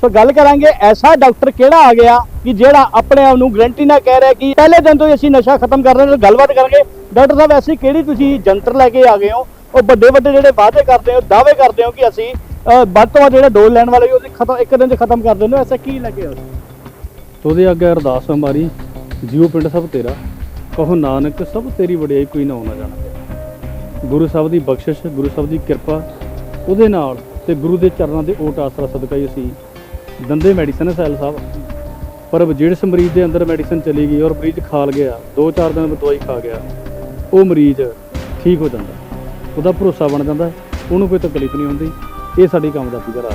ਸੋ ਗੱਲ ਕਰਾਂਗੇ, ਐਸਾ ਡਾਕਟਰ ਕਿਹੜਾ ਆ ਗਿਆ ਕਿ ਜਿਹੜਾ ਆਪਣੇ ਆਪ ਨੂੰ ਗਰੰਟੀ ਨਾਲ ਕਹਿ ਰਿਹਾ ਕਿ ਪਹਿਲੇ ਦਿਨ ਤੋਂ ਹੀ ਅਸੀਂ ਨਸ਼ਾ ਖਤਮ ਕਰ ਰਹੇ ਹਾਂ, ਗੱਲਬਾਤ ਕਰਾਂਗੇ। ਡਾਕਟਰ ਸਾਹਿਬ, ਐਸੀ ਕਿਹੜੀ ਤੁਸੀਂ ਜੰਤਰ ਲੈ ਕੇ ਆ ਗਏ ਹੋ? ਉਹ ਵੱਡੇ ਵੱਡੇ ਜਿਹੜੇ ਵਾਅਦੇ ਕਰਦੇ ਹੋ, ਦਾਅਵੇ ਕਰਦੇ ਹੋ ਕਿ ਅਸੀਂ ਵੱਧ ਤੋਂ ਵੱਧ ਜਿਹੜਾ ਡੋਜ਼ ਲੈਣ ਵਾਲੇ ਉਹਦੀ ਖਤਮ, ਇੱਕ ਦਿਨ ਚ ਖਤਮ ਕਰ ਦਿੰਦੇ ਹੋ, ਐਸਾ ਕੀ ਲੈ ਕੇ ਆਏ ਹੋ? ਤੋਦੇ ਅੱਗੇ ਅਰਦਾਸ ਹਮਾਰੀ ਜੀਉ ਪਿੰਡ ਸਭ ਤੇਰਾ, ਕਹੋ ਨਾਨਕ, ਸਭ ਤੇਰੀ ਵਡਿਆਈ ਕੋਈ ਨਾ ਹੋਣਾ ਜਾਣਾ। ਗੁਰੂ ਸਾਹਿਬ ਦੀ ਬਖਸ਼ਿਸ਼, ਗੁਰੂ ਸਾਹਿਬ ਦੀ ਕਿਰਪਾ, ਉਹਦੇ ਨਾਲ ਤੇ ਗੁਰੂ ਦੇ ਚਰਨਾਂ ਦੇ ਓਟ ਆਸਰਾ ਸਦਕਾ ਹੀ ਅਸੀਂ ਦੰਦੇ ਮੈਡੀਸਨ ਸੈਲ ਸਾਹਿਬ। ਪਰ ਜਿਹੜੇ ਮਰੀਜ਼ ਦੇ ਅੰਦਰ ਮੈਡੀਸਨ ਚਲੀ ਗਈ ਔਰ ਮਰੀਜ਼ ਖਾਲ ਗਿਆ। 2-4 ਦਿਨ ਦਵਾਈ ਖਾ ਗਿਆ। ਉਹ ਮਰੀਜ਼ ਠੀਕ ਹੋ ਜਾਂਦਾ। ਉਹਦਾ ਭਰੋਸਾ ਬਣ ਜਾਂਦਾ। ਉਹਨੂੰ ਕੋਈ ਤਕਲੀਫ ਨਹੀਂ ਹੁੰਦੀ। ਇਹ ਸਾਡੀ ਕੰਮ ਦਾ ਫਿਕਰ ਆ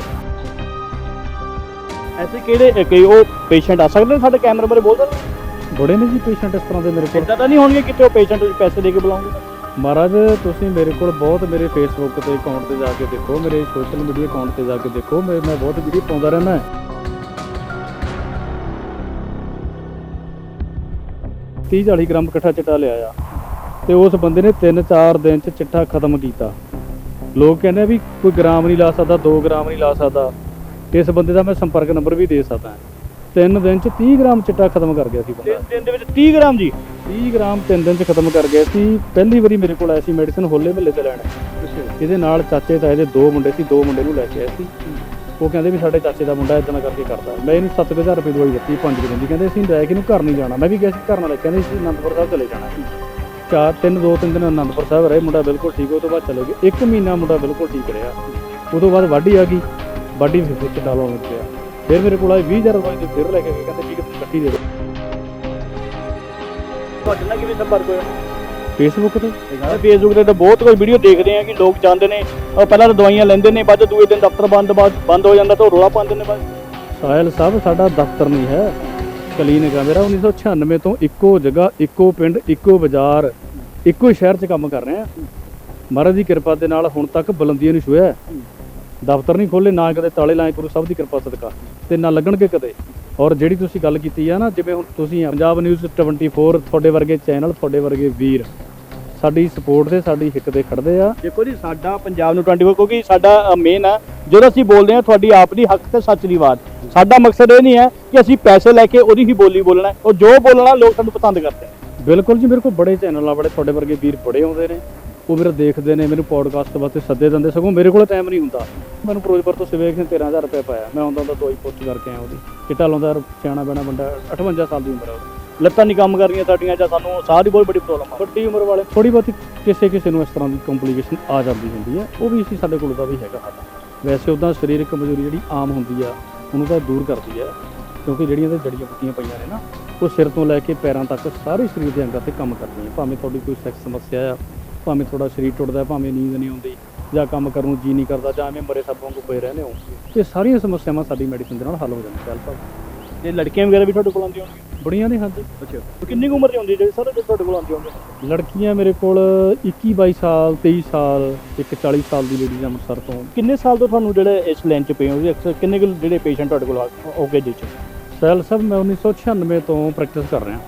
ਐਸੇ ਕਿਹੜੇ ਕਈ ਉਹ ਪੇਸ਼ੈਂਟ ਆ ਸਕਦੇ ਨੇ ਸਾਡੇ ਕੈਮਰੇ ਬਾਰੇ ਬੋਲ ਸਕਦੇ ਬੜੇ ਨੇ ਜੀ ਪੇਸ਼ੈਂਟ ਇਸ ਤਰ੍ਹਾਂ ਦੇ ਮੇਰੇ ਕੋਲ। ਇਦਾਂ ਤਾਂ ਨਹੀਂ ਹੋਣਗੇ ਕਿਤੇ ਉਹ ਪੇਸ਼ੈਂਟ ਪੈਸੇ ਦੇ ਕੇ ਬੁਲਾਉਂਗੇ ਮਹਾਰਾਜ, ਤੁਸੀਂ ਮੇਰੇ ਕੋਲ ਬਹੁਤ ਮੇਰੇ ਫੇਸਬੁੱਕ ਤੇ ਅਕਾਊਂਟ ਤੇ ਜਾ ਕੇ ਦੇਖੋ, ਮੇਰੇ ਸੋਸ਼ਲ ਮੀਡੀਆ ਅਕਾਊਂਟ ਤੇ ਜਾ ਕੇ ਦੇਖੋ, ਮੈਂ ਮੈਂ ਬਹੁਤ ਵੀਡੀਓ ਪਾਉਂਦਾ ਰਹਿਣਾ ਹੈ। 30 40 ਗ੍ਰਾਮ ਇਕੱਠਾ ਚਿੱਟਾ ਲਿਆ ਆ ਤੇ ਉਸ ਬੰਦੇ ਨੇ 3-4 ਦਿਨ ਚ ਚਿੱਟਾ ਖਤਮ ਕੀਤਾ। ਲੋਕ ਕਹਿੰਦੇ ਵੀ ਕੋਈ ਗ੍ਰਾਮ ਨਹੀਂ ਲਾ ਸਕਦਾ 2 ਗ੍ਰਾਮ ਨਹੀਂ ਲਾ ਸਕਦਾ। ਇਸ ਬੰਦੇ ਦਾ ਮੈਂ ਸੰਪਰਕ ਨੰਬਰ ਵੀ ਦੇ ਸਕਦਾ ਤਿੰਨ ਦਿਨ ਚ 30 ਗ੍ਰਾਮ ਚਿੱਟਾ ਖਤਮ ਕਰ ਗਿਆ ਸੀ ਬੰਦਾ। ਤਿੰਨ ਦਿਨ ਦੇ ਵਿੱਚ 30 ਗ੍ਰਾਮ ਜੀ? 30 ਗ੍ਰਾਮ ਤਿੰਨ ਦਿਨ ਚ ਖਤਮ ਕਰ ਗਿਆ ਸੀ। ਪਹਿਲੀ ਵਾਰੀ ਮੇਰੇ ਕੋਲ ਆਇਆ ਸੀ ਮੈਡੀਸਨ ਹੋਲੇ ਮਹੱਲੇ ਤੇ ਲੈਣ। ਇਹਦੇ ਨਾਲ ਚਾਚੇ ਤਾਏ ਦੇ ਦੋ ਮੁੰਡੇ ਸੀ ਦੋ ਮੁੰਡੇ ਨੂੰ ਲੈ ਕੇ ਆਏ ਸੀ। ਉਹ ਕਹਿੰਦੇ ਵੀ ਸਾਡੇ ਚਾਚੇ ਦਾ ਮੁੰਡਾ ਇਦਾਂ ਕਰਕੇ ਕਰਦਾ। ਮੈਂ ਇਹਨੂੰ 7000 ਰੁਪਏ ਦਵਾਈ ਦਿੱਤੀ ਪੰਜ ਦਿਨ ਦੀ। ਕਹਿੰਦੇ ਅਸੀਂ ਲੈ ਕੇ ਇਹਨੂੰ ਘਰ ਨਹੀਂ ਜਾਣਾ। ਮੈਂ ਵੀ ਗਿਆ ਸੀ ਘਰ ਨਾਲ ਕਹਿੰਦੇ ਸੀ ਅਨੰਦਪੁਰ ਸਾਹਿਬ ਚਲੇ ਜਾਣਾ। ਚਾਰ ਤਿੰਨ ਦੋ ਤਿੰਨ ਦਿਨ ਅਨੰਦਪੁਰ ਸਾਹਿਬ ਰਹੇ। ਮੁੰਡਾ ਬਿਲਕੁਲ ਠੀਕ ਉਹ ਤੋਂ ਬਾਅਦ ਚਲੇ ਗਏ। ਇੱਕ ਮਹੀਨਾ ਮੁੰਡਾ ਬਿਲਕੁਲ ਠੀਕ ਰਿਹਾ। ਤੋਂ ਬਾਅਦ ਵਾਢੀ ਆ ਗਈ। ਵਾਢੀ ਫਿਰ ਵਿੱਚ ਡਾਲਣ ਲੱਗ ਪਿਆ। ਫਿਰ ਮੇਰੇ ਕੋਲ ਆਏ 20000 ਰੁਪਏ ਦੇ ਫਿਰ ਲੈ ਕੇ ਗਏ ਕਹਿੰਦੇ ਠੀਕ ਹੈ ਤੁਸੀਂ ਇਕੱਠੀ ਦੇ ਤੁਹਾਡੇ ਨਾਲ ਕਿਵੇਂ ਸੰਪਰਕ ਹੋਇਆ? ਫੇਸਬੁੱਕ ਤੇ? ਫੇਸਬੁੱਕ ਤੇ ਤਾਂ ਬਹੁਤ ਕੋਈ ਵੀਡੀਓ ਦੇਖਦੇ ਆ ਕਿ ਲੋਕ ਜਾਂਦੇ ਨੇ ਉਹ ਪਹਿਲਾਂ ਤਾਂ ਦਵਾਈਆਂ ਲੈਂਦੇ ਨੇ ਬਾਅਦ ਚ ਦੂਏ ਦਿਨ ਦਫ਼ਤਰ ਬੰਦ ਬਾਅਦ ਬੰਦ ਹੋ ਜਾਂਦਾ ਤਾਂ ਉਹ ਰੋਲਾ ਪਾਉਂਦੇ ਨੇ ਬਸ। ਸਾਹਿਲ ਸਾਹਿਬ ਸਾਡਾ ਦਫ਼ਤਰ ਨਹੀਂ ਹੈ। ਕਲੀਨਿਕ ਆ ਮੇਰਾ 1996 ਤੋਂ ਇੱਕੋ ਜਗ੍ਹਾ ਇੱਕੋ ਪਿੰਡ ਇੱਕੋ ਬਾਜ਼ਾਰ ਇੱਕੋ ਸ਼ਹਿਰ 'ਚ ਕੰਮ ਕਰ ਰਹੇ ਆ ਮਹਾਰਾਜ ਦੀ ਕਿਰਪਾ ਦੇ ਨਾਲ ਹੁਣ ਤੱਕ ਬੁਲੰਦੀਆਂ ਨੂੰ ਛੂਇਆ। ਦਫ਼ਤਰ ਨਹੀਂ ਖੋਲੇ ਨਾ ਕਦੇ ਤਾਲੇ ਲਾਏ, ਗੁਰੂ ਸਾਹਿਬ ਦੀ ਕਿਰਪਾ ਸਦਕਾ ਤੇ ਨਾ ਲੱਗਣਗੇ ਕਦੇ। ਔਰ ਜਿਹੜੀ ਤੁਸੀਂ ਗੱਲ ਕੀਤੀ ਆ ਨਾ, ਜਿਵੇਂ ਹੁਣ ਤੁਸੀਂ ਪੰਜਾਬ ਨਿਊਜ਼ 24 ਤੁਹਾਡੇ ਵਰਗੇ ਚੈਨਲ, ਤੁਹਾਡੇ ਵਰਗੇ ਵੀਰ, ਸਾਡੀ ਸਪੋਰਟ ਤੇ, ਸਾਡੀ ਹਿੱਕ ਤੇ ਖੜਦੇ ਆ। ਦੇਖੋ ਜੀ, ਸਾਡਾ ਪੰਜਾਬ ਨੂੰ 24 ਕਿਉਂਕਿ ਸਾਡਾ ਮੇਨ ਆ, ਜਦੋਂ ਅਸੀਂ ਬੋਲਦੇ ਹਾਂ ਤੁਹਾਡੀ ਆਪ ਦੀ ਹੱਕ ਤੇ ਸੱਚ ਦੀ ਬਾਤ। ਸਾਡਾ ਮਕਸਦ ਇਹ ਨਹੀਂ ਹੈ ਕਿ ਅਸੀਂ ਪੈਸੇ ਲੈ ਕੇ ਉਹਦੀ ਹੀ ਬੋਲੀ ਬੋਲਣਾ ਉਹ ਜੋ ਬੋਲਣਾ, ਲੋਕ ਸਾਨੂੰ ਪਸੰਦ ਕਰਦੇ ਬਿਲਕੁਲ ਜੀ, ਮੇਰੇ ਕੋਲ ਬੜੇ ਚੈਨਲ ਆ ਬੜੇ ਤੁਹਾਡੇ ਵਰਗੇ ਵੀਰ ਬੜੇ ਆਉਂਦੇ ਨੇ। ਉਹ ਮੇਰਾ ਦੇਖਦੇ ਨੇ, ਮੈਨੂੰ ਪੋਡਕਾਸਟ ਵਾਸਤੇ ਸੱਦੇ ਦਿੰਦੇ, ਸਗੋਂ ਮੇਰੇ ਕੋਲ ਟਾਈਮ ਨਹੀਂ ਹੁੰਦਾ। ਮੈਨੂੰ ਫਿਰੋਜ਼ਪੁਰ ਤੋਂ ਸਿਵੇਕ ਨੇ 13000 ਰੁਪਏ ਪਾਇਆ। ਮੈਂ ਆਉਂਦਾ ਹੁੰਦਾ ਦਵਾਈ ਪੋਸਟ ਕਰਕੇ ਆਇਆ ਉਹਦੀ। ਚਿੱਟਾ ਲਾਉਂਦਾ ਸਿਆਣਾ ਬੈਣਾ ਬੰਦਾ 58 ਸਾਲ ਦੀ ਉਮਰ ਹੈ ਉਹਦੀ। ਲੱਤਾਂ ਨਹੀਂ ਕੰਮ ਕਰਦੀਆਂ ਰਹੀਆਂ ਸਾਡੀਆਂ, ਜਾਂ ਸਾਨੂੰ ਸਾਹ ਦੀ ਬਹੁਤ ਵੱਡੀ ਪ੍ਰੋਬਲਮ ਆ। ਵੱਡੀ ਉਮਰ ਵਾਲੇ ਥੋੜੀ ਬਹੁਤੀ ਕਿਸੇ ਕਿਸੇ ਨੂੰ ਇਸ ਤਰ੍ਹਾਂ ਦੀ ਕੰਪਲਿਕੇਸ਼ਨ ਆ ਜਾਂਦੀ ਹੁੰਦੀ ਹੈ ਉਹ ਵੀ ਅਸੀਂ ਸਾਡੇ ਕੋਲ ਦਾ ਵੀ ਹੈਗਾ ਸਾਡਾ। ਵੈਸੇ ਉਦਾਂ ਸਰੀਰਕ ਕਮਜ਼ੋਰੀ ਜਿਹੜੀ ਆਮ ਹੁੰਦੀ ਆ, ਉਹਨੂੰ ਤਾਂ ਦੂਰ ਕਰਦੀ ਹੈ ਕਿਉਂਕਿ ਜਿਹੜੀਆਂ ਤੇ ਜੜੀਆਂ ਬੂਟੀਆਂ ਪਈਆਂ ਨੇ ਨਾ, ਉਹ ਸਿਰ ਤੋਂ ਲੈ ਕੇ ਪੈਰਾਂ ਤੱਕ ਸਾਰੇ ਸਰੀਰ ਦੇ ਅੰਗਾਂ ਤੇ ਕੰਮ ਕਰਦੀਆਂ ਭਾਵੇਂ ਤੁਹਾਡੀ ਕੋਈ ਸੈਕਸ ਸਮੱਸਿਆ ਆ ਭਾਵੇਂ ਤੁਹਾਡਾ ਸਰੀਰ ਟੁੱਟਦਾ, ਭਾਵੇਂ ਨੀਂਦ ਨਹੀਂ ਆਉਂਦੀ ਜਾਂ ਕੰਮ ਕਰਨ ਨੂੰ ਜੀ ਨਹੀਂ ਕਰਦਾ ਜਾਂ ਐਵੇਂ ਮਰੇ ਸਭ ਵਾਂਗੂ ਪਏ ਰਹਿੰਦੇ ਹੋ ਇਹ ਸਾਰੀਆਂ ਸਮੱਸਿਆਵਾਂ ਸਾਡੀ ਮੈਡੀਸਿਨ ਦੇ ਨਾਲ ਹੱਲ ਹੋ ਜਾਂਦੀਆਂ, ਚੱਲ ਭਾਵੇਂ। ਤੇ ਲੜਕੀਆਂ ਵਗੈਰਾ ਵੀ ਤੁਹਾਡੇ ਕੋਲ ਆਉਂਦੀਆਂ ਹੋਣਗੀਆਂ? ਬੜੀਆਂ ਨੇ ਹਾਂਜੀ। ਅੱਛਾ। ਕਿੰਨੀ ਕੁ ਉਮਰ ਦੀ ਹੁੰਦੀ ਜਿਹੜੀ ਸਾਰੇ ਤੁਹਾਡੇ ਕੋਲ ਆਉਂਦੀਆਂ ਹੋਣਗੀਆਂ? ਲੜਕੀਆਂ ਮੇਰੇ ਕੋਲ 21 22 ਸਾਲ 23 ਸਾਲ, ਇੱਕ 40 ਸਾਲ ਦੀ ਲੇਡੀ ਅੰਮ੍ਰਿਤਸਰ ਤੋਂ। ਕਿੰਨੇ ਸਾਲ ਤੋਂ ਤੁਹਾਨੂੰ ਜਿਹੜੇ ਇਸ ਲਾਈਨ 'ਚ ਪਏ ਹੋ? ਅਕਸਰ ਕਿੰਨੇ ਜਿਹੜੇ ਪੇਸ਼ੈਂਟ ਤੁਹਾਡੇ ਕੋਲ ਹੋ ਗਏ ਜੀ 'ਚ? ਸੈਲ ਸਾਹਿਬ ਮੈਂ 1996 ਤੋਂ ਪ੍ਰੈਕਟਿਸ ਕਰ ਰਿਹਾ।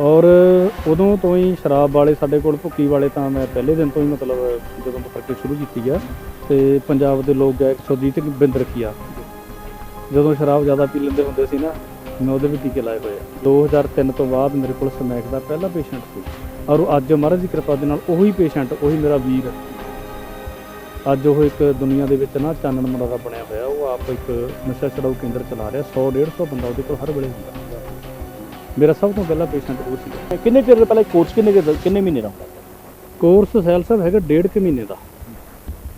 ਔਰ ਉਦੋਂ ਤੋਂ ਹੀ ਸ਼ਰਾਬ ਵਾਲੇ ਸਾਡੇ ਕੋਲ ਭੁੱਕੀ ਵਾਲੇ ਤਾਂ ਮੈਂ ਪਹਿਲੇ ਦਿਨ ਤੋਂ ਹੀ ਮਤਲਬ ਜਦੋਂ ਤੋਂ ਪ੍ਰੈਕਟਿਸ ਸ਼ੁਰੂ ਕੀਤੀ ਆ ਤੇ ਪੰਜਾਬ ਦੇ ਲੋਕ ਗਾਇਕ ਸੁਰਜੀਤ ਬਿੰਦ ਰੱਖੀਆ ਜਦੋਂ ਸ਼ਰਾਬ ਜ਼ਿਆਦਾ ਪੀ ਲੈਂਦੇ ਹੁੰਦੇ ਸੀ ਨਾ, ਮੈਂ ਉਹਦੇ ਵੀ ਟੀਕੇ ਲਾਏ ਹੋਏ ਆ। 2003 ਤੋਂ ਬਾਅਦ ਮੇਰੇ ਕੋਲ ਸਮੈਕ ਦਾ ਪਹਿਲਾ ਪੇਸ਼ੈਂਟ ਸੀ। ਔਰ ਅੱਜ ਮਹਾਰਾਜ ਦੀ ਕਿਰਪਾ ਦੇ ਨਾਲ ਉਹੀ ਪੇਸ਼ੈਂਟ, ਉਹੀ ਮੇਰਾ ਵੀਰ। ਅੱਜ ਉਹ ਇੱਕ ਦੁਨੀਆ ਦੇ ਵਿੱਚ ਨਾ ਚਾਨਣ ਮੁੰਡਾ ਬਣਿਆ ਹੋਇਆ, ਉਹ ਆਪ ਇੱਕ ਨਸ਼ਾ ਛਡਾਊ ਕੇਂਦਰ ਚਲਾ ਰਿਹਾ 100 150 ਬੰਦਾ ਉਹਦੇ ਕੋਲ ਹਰ ਵੇਲੇ ਹੁੰਦਾ। ਮੇਰਾ ਸਭ ਤੋਂ ਪਹਿਲਾ ਪੇਸ਼ੈਂਟ ਉਹ ਸੀ ਕਿੰਨੇ ਚਿਰ ਦਾ ਪਹਿਲਾਂ ਕੋਰਸ ਕਿੰਨੇ ਕੁ- ਕਿੰਨੇ ਮਹੀਨੇ ਦਾ? ਹੁੰਦਾ ਕੋਰਸ ਸੈਲ ਸਾਹਿਬ ਹੈਗਾ ਡੇਢ ਕੁ ਮਹੀਨੇ ਦਾ।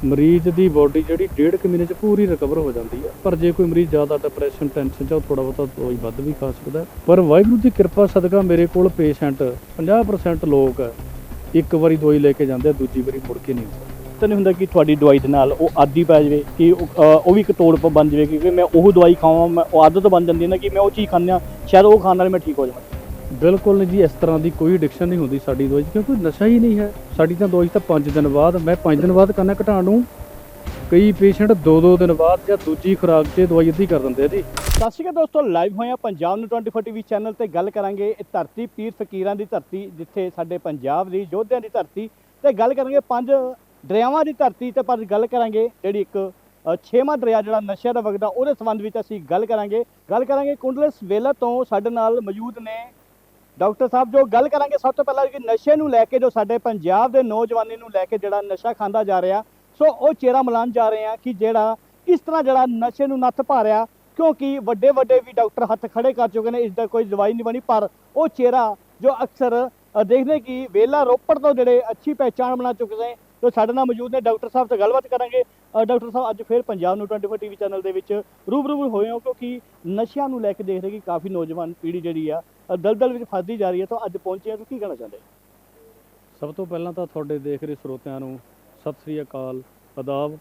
ਮਰੀਜ਼ ਦੀ ਬਾਡੀ ਜਿਹੜੀ ਡੇਢ ਕੁ ਮਹੀਨੇ ਚ ਪੂਰੀ ਰਿਕਵਰ ਹੋ ਜਾਂਦੀ ਹੈ ਪਰ ਜੇ ਕੋਈ ਮਰੀਜ਼ ਜ਼ਿਆਦਾ ਡਿਪਰੈਸ਼ਨ ਟੈਨਸ਼ਨ ਚ ਉਹ ਥੋੜਾ ਬਹੁਤਾ ਦਵਾਈ ਵੱਧ ਵੀ ਖਾ ਸਕਦਾ ਹੈ। ਪਰ ਵਾਹਿਗੁਰੂ ਦੀ ਕਿਰਪਾ ਸਦਕਾ ਮੇਰੇ ਕੋਲ ਪੇਸ਼ੈਂਟ 50% ਲੋਕ ਇੱਕ ਵਾਰੀ ਦਵਾਈ ਲੈ ਕੇ ਜਾਂਦੇ ਆ, ਦੂਜੀ ਵਾਰੀ ਮੁੜ ਕੇ ਨਹੀਂ। ਆਉਂਦੇ ਤਾਂ ਨਹੀਂ ਹੁੰਦਾ ਕਿ ਤੁਹਾਡੀ ਦਵਾਈ ਦੇ ਨਾਲ ਉਹ ਆਦੀ ਪੈ ਜਾਵੇ ਕਿ ਉਹ ਵੀ ਇੱਕ ਤੋੜ ਪ ਬਣ ਜਾਵੇ ਕਿਉਂਕਿ ਮੈਂ ਉਹ ਦਵਾਈ ਖਾਵਾਂ ਮੈਂ ਉਹ ਆਦਤ ਬਣ ਜਾਂਦੀ ਹੈ ਨਾ ਕਿ ਮੈਂ ਉਹ ਚੀਜ਼ ਖਾਂਦਾ ਸ਼ਾਇਦ ਉਹ ਖਾਣ ਨਾਲ ਮੈਂ ਠੀਕ ਹੋ ਜਾਵਾਂ। ਬਿਲਕੁਲ ਨਹੀਂ ਜੀ ਇਸ ਤਰ੍ਹਾਂ ਦੀ ਕੋਈ ਐਡਿਕਸ਼ਨ ਨਹੀਂ ਹੁੰਦੀ ਸਾਡੀ ਦਵਾਈ 'ਚ ਕਿਉਂਕਿ ਨਸ਼ਾ ਹੀ ਨਹੀਂ ਹੈ। ਸਾਡੀ ਤਾਂ ਦਵਾਈ ਤਾਂ 5 ਦਿਨ ਬਾਅਦ ਮੈਂ 5 ਦਿਨ ਬਾਅਦ ਕਰਨਾ ਘਟਾਉਣ ਨੂੰ। ਕਈ ਪੇਸ਼ੈਂਟ 2-2 ਦਿਨ ਬਾਅਦ ਜਾਂ ਦੂਜੀ ਖੁਰਾਕ 'ਚ ਦਵਾਈ ਅੱਧੀ ਕਰ ਦਿੰਦੇ ਆ ਜੀ। ਸਤਿ ਸ਼੍ਰੀ ਅਕਾਲ ਦੋਸਤੋ ਲਾਈਵ ਹੋਇਆ ਪੰਜਾਬ ਨੂੰ 24 ਟੀਵੀ ਚੈਨਲ ਤੇ ਗੱਲ ਕਰਾਂਗੇ ਇਹ ਧਰਤੀ ਪੀਰ ਫਕੀਰਾਂ ਦੀ ਧਰਤੀ ਜਿੱਥੇ ਸਾਡੇ ਪੰਜਾਬ ਦੀ ਯੋਧਿਆਂ ਦੀ ਧਰਤੀ ਤੇ ਗੱਲ ਕਰਾਂਗੇ ਪੰਜ ਦਰਿਆਵਾਂ ਦੀ ਧਰਤੀ ਤੇ ਪਰ ਗੱਲ ਕਰਾਂਗੇ ਜਿਹੜੀ ਇੱਕ ਛੇਵਾਂ ਦਰਿਆ ਜਿਹੜਾ ਨਸ਼ਿਆਂ ਦਾ ਵਗਦਾ, ਉਹਦੇ ਸੰਬੰਧ ਵਿੱਚ ਅਸੀਂ ਗੱਲ ਕਰਾਂਗੇ। ਗੱਲ ਕਰਾਂਗੇ ਕੁੰਡਲਸ ਵੇਲਾ ਤੋਂ ਸਾਡੇ ਨਾਲ ਮੌਜੂਦ ਨੇ। ਡਾਕਟਰ ਸਾਹਿਬ, ਜੋ ਗੱਲ ਕਰਾਂਗੇ ਸਭ ਤੋਂ ਪਹਿਲਾਂ ਕਿ ਨਸ਼ੇ ਨੂੰ ਲੈ ਕੇ ਜੋ ਸਾਡੇ ਪੰਜਾਬ ਦੇ ਨੌਜਵਾਨੀ ਨੂੰ ਲੈ ਕੇ ਜਿਹੜਾ ਨਸ਼ਾ ਖਾਂਦਾ ਜਾ ਰਿਹਾ, ਸੋ ਉਹ ਚਿਹਰਾ ਮਲਾਨ ਜਾ ਰਹੇ ਆ ਕਿ ਜਿਹੜਾ, ਕਿਸ ਤਰ੍ਹਾਂ ਜਿਹੜਾ ਨਸ਼ੇ ਨੂੰ ਨੱਥ ਪਾ ਰਿਹਾ ਕਿਉਂਕਿ ਵੱਡੇ ਵੱਡੇ ਵੀ ਡਾਕਟਰ ਹੱਥ ਖੜੇ ਕਰ ਚੁੱਕੇ ਨੇ, ਇਸ ਦਾ ਕੋਈ ਦਵਾਈ ਨਹੀਂ ਬਣੀ, ਪਰ ਉਹ ਚਿਹਰਾ ਜੋ ਅਕਸਰ ਦੇਖਦੇ ਕਿ ਵੇਲਾ ਰੋਪੜ ਤੋਂ ਜਿਹੜੇ ਅੱਛੀ ਪਹਿਚਾਣ ਬਣਾ ਚੁੱਕੇ ਨੇ ਤੋ ਸਾਡੇ ਨਾਲ ਮੌਜੂਦ ਨੇ ਡਾਕਟਰ ਸਾਹਿਬ ਤੋਂ ਗੱਲਬਾਤ ਕਰਾਂਗੇ। ਡਾਕਟਰ ਸਾਹਿਬ ਅੱਜ ਫਿਰ ਪੰਜਾਬ ਨੂੰ 24 ਟੀਵੀ ਚੈਨਲ ਦੇ ਵਿੱਚ ਰੂਬਰੂ ਹੋਏ ਹੋ ਕਿਉਂਕਿ ਨਸ਼ਿਆਂ ਨੂੰ ਲੈ ਕੇ ਦੇਖ ਰਹੇ ਕਿ ਕਾਫੀ ਨੌਜਵਾਨ ਪੀੜ੍ਹੀ ਜਿਹੜੀ ਆ ਅ, ਦਲਦਲ ਵਿੱਚ ਫਸਦੀ ਜਾ ਰਹੀ ਹੈ। ਤਾਂ ਅੱਜ ਪਹੁੰਚੇ ਆ ਤੁਸੀਂ ਕੀ ਕਹਿਣਾ ਚਾਹੁੰਦੇ ਸਭ ਤੋਂ ਪਹਿਲਾਂ ਤਾਂ ਤੁਹਾਡੇ ਦੇਖ ਰਹੇ ਸਰੋਤਿਆਂ ਨੂੰ ਸਤਿ ਸ੍ਰੀ ਅਕਾਲ ਆਦਾਬ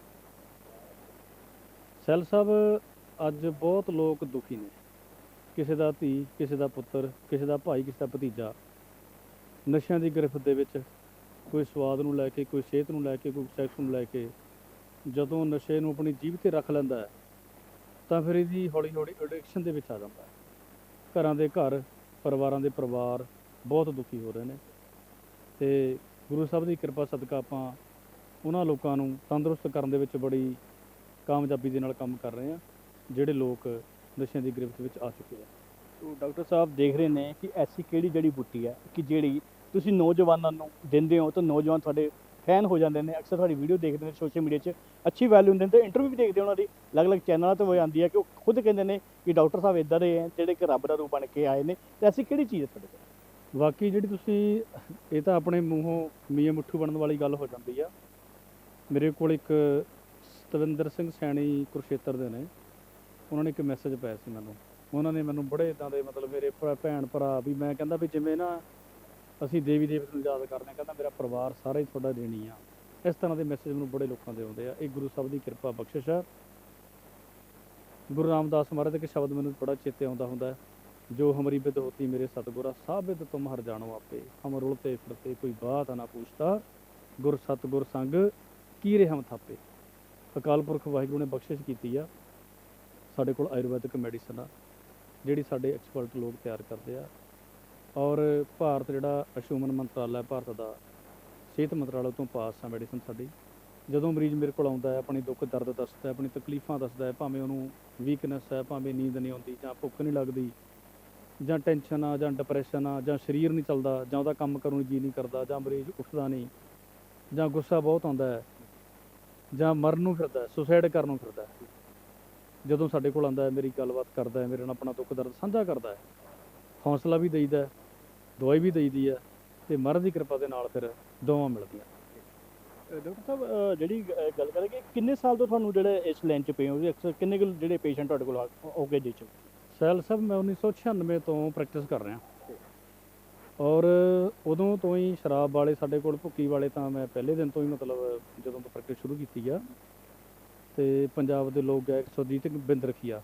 ਸੈਲ ਸਾਹਿਬ ਅੱਜ ਬਹੁਤ ਲੋਕ ਦੁਖੀ ਨੇ। ਕਿਸੇ ਦਾ ਧੀ ਕਿਸੇ ਦਾ ਪੁੱਤਰ ਕਿਸੇ ਦਾ ਭਾਈ ਕਿਸੇ ਦਾ ਭਤੀਜਾ। ਨਸ਼ਿਆਂ ਦੀ ਗ੍ਰਿਫਤ ਦੇ ਵਿੱਚ ਕੋਈ ਸਵਾਦ ਨੂੰ ਲੈ ਕੇ, ਕੋਈ ਸਿਹਤ ਨੂੰ ਲੈ ਕੇ, ਕੋਈ ਸੈਕਸ ਨੂੰ ਲੈ ਕੇ, ਜਦੋਂ ਨਸ਼ੇ ਨੂੰ ਆਪਣੀ ਜੀਭ ਤੇ ਰੱਖ ਲੈਂਦਾ ਹੈ, ਤਾਂ ਫਿਰ ਇਹਦੀ ਹੌਲੀ ਹੌਲੀ ਐਡਿਕਸ਼ਨ ਦੇ ਵਿੱਚ ਆ ਜਾਂਦਾ ਹੈ। ਘਰਾਂ ਦੇ ਘਰ, ਪਰਿਵਾਰਾਂ ਦੇ ਪਰਿਵਾਰ ਬਹੁਤ ਦੁਖੀ ਹੋ ਰਹੇ ਨੇ ਤੇ ਗੁਰੂ ਸਾਹਿਬ ਦੀ ਕਿਰਪਾ ਸਦਕਾ ਆਪਾਂ ਉਹਨਾਂ ਲੋਕਾਂ ਨੂੰ ਤੰਦਰੁਸਤ ਕਰਨ ਦੇ ਵਿੱਚ ਬੜੀ ਕਾਮਯਾਬੀ ਦੇ ਨਾਲ ਕੰਮ ਕਰ ਰਹੇ ਹਾਂ, ਜਿਹੜੇ ਲੋਕ ਨਸ਼ਿਆਂ ਦੀ ਗ੍ਰਿਫਤ ਵਿੱਚ ਆ ਚੁੱਕੇ ਆ ਤੋ ਡਾਕਟਰ ਸਾਹਿਬ ਦੇਖ ਰਹੇ ਨੇ ਕਿ ਐਸੀ ਕਿਹੜੀ ਜੜੀ ਬੁੱਟੀ ਹੈ ਕਿ ਜਿਹੜੀ ਤੁਸੀਂ ਨੌਜਵਾਨਾਂ ਨੂੰ ਦਿੰਦੇ ਹੋ ਤਾਂ ਨੌਜਵਾਨ ਤੁਹਾਡੇ ਫੈਨ ਹੋ ਜਾਂਦੇ ਨੇ, ਅਕਸਰ ਤੁਹਾਡੀ ਵੀਡੀਓ ਦੇਖਦੇ ਨੇ ਸੋਸ਼ਲ ਮੀਡੀਆ 'ਚ, ਅੱਛੀ ਵੈਲਿਊ ਦਿੰਦੇ ਤੇ ਇੰਟਰਵਿਊ ਵੀ ਦੇਖਦੇ ਉਹਨਾਂ ਦੀ, ਅਲੱਗ-ਅਲੱਗ ਚੈਨਲਾਂ ਤੇ ਹੋ ਜਾਂਦੀ ਹੈ ਕਿ ਉਹ ਖੁਦ ਕਹਿੰਦੇ ਨੇ ਕਿ ਡਾਕਟਰ ਸਾਹਿਬ ਇਦਾਂ ਦੇ ਹੈ, ਜਿਹੜੇ ਕਿ ਰੱਬ ਦਾ ਰੂਪ ਬਣ ਕੇ ਆਏ ਨੇ, ਤੇ ਐਸੀ ਕਿਹੜੀ ਚੀਜ਼ ਹੈ ਤੁਹਾਡੇ ਕੋਲ? ਬਾਕੀ ਜਿਹੜੀ ਤੁਸੀਂ, ਇਹ ਤਾਂ ਆਪਣੇ ਮੂੰਹੋਂ ਮੀਆਂ ਮੁੱਠੂ ਬਣਨ ਵਾਲੀ ਗੱਲ ਹੋ ਜਾਂਦੀ ਆ। ਮੇਰੇ ਕੋਲ ਇੱਕ ਸਤਵਿੰਦਰ ਸਿੰਘ ਸੈਣੀ ਕੁਰਸ਼ੇਤਰ ਦੇ ਨੇ। ਉਹਨਾਂ ਨੇ ਇੱਕ ਮੈਸੇਜ ਪਾਇਆ ਸੀ ਮੈਨੂੰ। ਉਹਨਾਂ ਨੇ ਮੈਨੂੰ ਬੜੇ ਇਦਾਂ ਦੇ ਮਤਲਬ ਮੇਰੇ ਭਰਾ- ਭੈਣ ਭਰਾ ਵੀ ਮੈਂ ਕਹਿੰਦਾ ਵੀ ਜਿਵੇਂ ਨਾ ਅਸੀਂ ਦੇਵੀ ਦੇਵਤੇ ਨੂੰ ਯਾਦ ਕਰਦੇ ਹਾਂ, ਕਹਿੰਦਾ ਮੇਰਾ ਪਰਿਵਾਰ ਸਾਰਾ ਹੀ ਤੁਹਾਡਾ ਦੇਣੀ ਆ। ਇਸ ਤਰ੍ਹਾਂ ਦੇ ਮੈਸੇਜ ਮੈਨੂੰ ਬੜੇ ਲੋਕਾਂ ਦੇ ਆਉਂਦੇ ਆ। ਇਹ ਗੁਰੂ ਸਾਹਿਬ ਦੀ ਕਿਰਪਾ ਬਖਸ਼ਿਸ਼ ਆ। ਗੁਰੂ ਰਾਮਦਾਸ ਮਹਾਰਾਜ ਦਾ ਇੱਕ ਸ਼ਬਦ ਮੈਨੂੰ ਬੜਾ ਚੇਤੇ ਆਉਂਦਾ ਹੁੰਦਾ ਹੈ, ਜੋ ਹਮਰੀ ਬਿਦ ਹੋਤੀ ਮੇਰੇ ਸਤਗੁਰਾ, ਸਾਬਿਤ ਤੁਮ ਹਰ ਜਾਣੋ ਆਪੇ। ਹਮ ਰੁਲਤੇ ਫਿਰਤੇ, ਕੋਈ ਬਾਤ ਨਾ ਪੁੱਛਤਾ। ਗੁਰ ਸਤਗੁਰ ਸੰਗ, ਕੀਰੇ ਹਮ ਥਾਪੇ। ਅਕਾਲ ਪੁਰਖ ਵਾਹਿਗੁਰੂ ਨੇ ਬਖਸ਼ਿਸ਼ ਕੀਤੀ ਆ। ਸਾਡੇ ਕੋਲ ਆਯੁਰਵੈਦਿਕ ਮੈਡੀਸਨ ਆ, ਜਿਹੜੀ ਸਾਡੇ ਐਕਸਪਰਟ ਲੋਕ ਤਿਆਰ ਕਰਦੇ ਆ। ਔਰ ਭਾਰਤ ਜਿਹੜਾ ਅਸ਼ੂਮਨ ਮੰਤਰਾਲਾ ਭਾਰਤ ਦਾ, ਸਿਹਤ ਮੰਤਰਾਲੇ ਤੋਂ ਪਾਸ ਆ ਮੈਡੀਸਨ ਸਾਡੀ। ਜਦੋਂ ਮਰੀਜ਼ ਮੇਰੇ ਕੋਲ ਆਉਂਦਾ ਹੈ, ਆਪਣੀ ਦੁੱਖ, ਦਰਦ ਦੱਸਦਾ ਹੈ, ਆਪਣੀ ਤਕਲੀਫਾਂ ਦੱਸਦਾ ਹੈ, ਭਾਵੇਂ ਉਹਨੂੰ ਵੀਕਨੈਸ ਹੈ, ਭਾਵੇਂ ਨੀਂਦ ਨਹੀਂ ਆਉਂਦੀ, ਜਾਂ ਭੁੱਖ ਨਹੀਂ ਲੱਗਦੀ, ਜਾਂ ਟੈਨਸ਼ਨ ਆ, ਜਾਂ ਡਿਪਰੈਸ਼ਨ ਆ, ਜਾਂ ਸਰੀਰ ਨਹੀਂ ਚੱਲਦਾ, ਜਾਂ ਉਹਦਾ ਕੰਮ ਕਰਨ ਨੂੰ ਜੀ ਨਹੀਂ ਕਰਦਾ, ਜਾਂ ਮਰੀਜ਼ ਉੱਠਦਾ ਨਹੀਂ, ਜਾਂ ਗੁੱਸਾ ਬਹੁਤ ਆਉਂਦਾ ਹੈ, ਜਾਂ ਮਰਨ ਨੂੰ ਫਿਰਦਾ ਸੁਸਾਈਡ ਕਰਨ ਨੂੰ ਫਿਰਦਾ ਜਦੋਂ ਸਾਡੇ ਕੋਲ ਆਉਂਦਾ ਹੈ, ਮੇਰੀ ਗੱਲਬਾਤ ਕਰਦਾ ਹੈ, ਮੇਰੇ ਨਾਲ ਆਪਣਾ ਦੁੱਖ, ਦਰਦ ਸਾਂਝਾ ਕਰਦਾ ਹੈ, ਹੌਸਲਾ ਵੀ ਦੇਈਦਾ ਦਵਾਈ ਵੀ ਦੇਈਦੀ ਹੈ ਤੇ ਮਹਾਰਾਜ ਦੀ ਕਿਰਪਾ ਦੇ ਨਾਲ ਫਿਰ ਦੋਵਾਂ ਮਿਲਦੀਆਂ। ਡਾਕਟਰ ਸਾਹਿਬ ਅ, ਜਿਹੜੀ ਅ, ਗੱਲ ਕਰਾਂਗੇ ਕਿੰਨੇ ਸਾਲ ਤੋਂ ਤੁਹਾਨੂੰ ਜਿਹੜੇ ਇਸ ਲਾਈਨ 'ਚ ਪਏ ਹੋ? ਜੀ ਅਕਸਰ ਕਿੰਨੇ ਕੁ ਜਿਹੜੇ ਪੇਸ਼ੈਂਟ ਤੁਹਾਡੇ ਕੋਲ ਆ- ਹੋ ਗਏ ਜੀ ਚ? ਸੈਲ ਸਾਹਿਬ ਮੈਂ 1996 ਤੋਂ ਪ੍ਰੈਕਟਿਸ ਕਰ ਰਿਹਾ। ਔਰ ਉਦੋਂ ਤੋਂ ਹੀ ਸ਼ਰਾਬ ਵਾਲੇ ਸਾਡੇ ਕੋਲ ਭੁੱਕੀ ਵਾਲੇ ਤਾਂ ਮੈਂ ਪਹਿਲੇ ਦਿਨ ਤੋਂ ਹੀ ਮਤਲਬ ਜਦੋਂ ਤੋਂ ਪ੍ਰੈਕਟਿਸ ਸ਼ੁਰੂ ਕੀਤੀ ਆ। ਤੇ ਪੰਜਾਬ ਦੇ ਲੋਕ ਗਏ ਸੁਰਜੀਤ ਬਿੰਦ ਰਖੀਆ